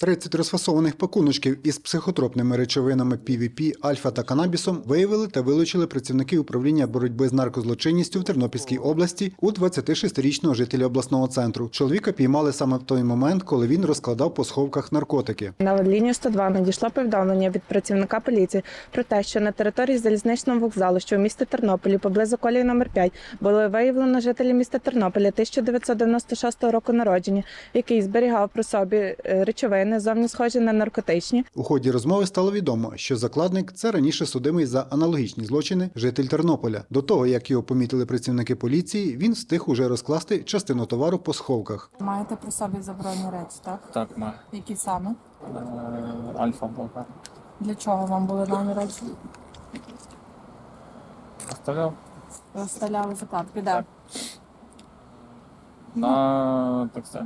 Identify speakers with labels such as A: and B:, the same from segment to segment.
A: 30 розфасованих пакуночків із психотропними речовинами PVP, альфа та канабісом виявили та вилучили працівники управління боротьби з наркозлочинністю в Тернопільській області у 26-річного жителя обласного центру. Чоловіка піймали саме в той момент, коли він розкладав по сховках наркотики.
B: На лінію 102 надійшло повідомлення від працівника поліції про те, що на території залізничного вокзалу, що в місті Тернополі, поблизу колії номер 5, було виявлено жителі міста Тернополя 1996 року народження, який зберігав при собі е, речовини, зовні схожі на наркотичні.
A: У ході розмови стало відомо, що закладник це раніше судимий за аналогічні злочини житель Тернополя. До того як його помітили працівники поліції, він встиг уже розкласти частину товару по сховках.
C: Маєте при собі заборонені речі, так?
D: Так, має.
C: Які саме?
D: Е, Альфа блокар.
C: Для чого вам були дані речі?
D: Оставляв
C: Розставляли закладки, де?
D: на таксі.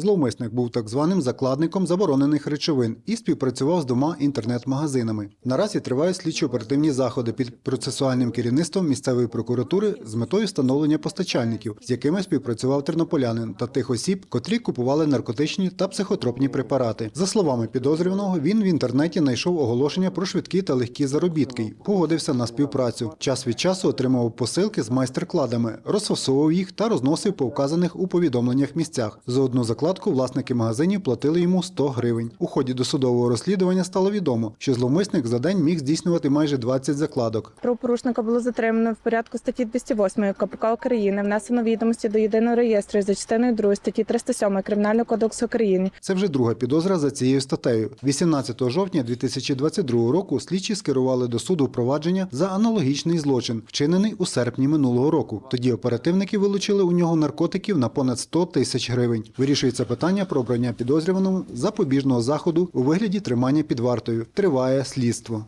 A: Зловмисник був так званим закладником заборонених речовин і співпрацював з двома інтернет-магазинами. Наразі тривають слідчо-оперативні заходи під процесуальним керівництвом місцевої прокуратури з метою встановлення постачальників, з якими співпрацював тернополянин та тих осіб, котрі купували наркотичні та психотропні препарати. За словами підозрюваного, він в інтернеті знайшов оголошення про швидкі та легкі заробітки погодився на співпрацю. Час від часу отримував посилки з майстер-кладами, розфасовував їх та розносив по вказаних у повідомленнях місцях. За одну закладку власники магазинів платили йому 100 гривень. У ході досудового розслідування стало відомо, що зловмисник за день міг здійснювати майже 20 закладок.
B: Правопорушника було затримано в порядку статті 208 КПК України, внесено відомості до єдиного реєстру за частиною 2 статті 307 Кримінального кодексу України.
A: Це вже друга підозра за цією статтею. 18 жовтня 2022 року слідчі скерували до суду провадження за аналогічний злочин, вчинений у серпні минулого року. Тоді оперативники вилучили у нього наркотиків на понад 100 тисяч гривень. Вирішується питання про обрання підозрюваному запобіжного заходу у вигляді тримання під вартою. Триває слідство.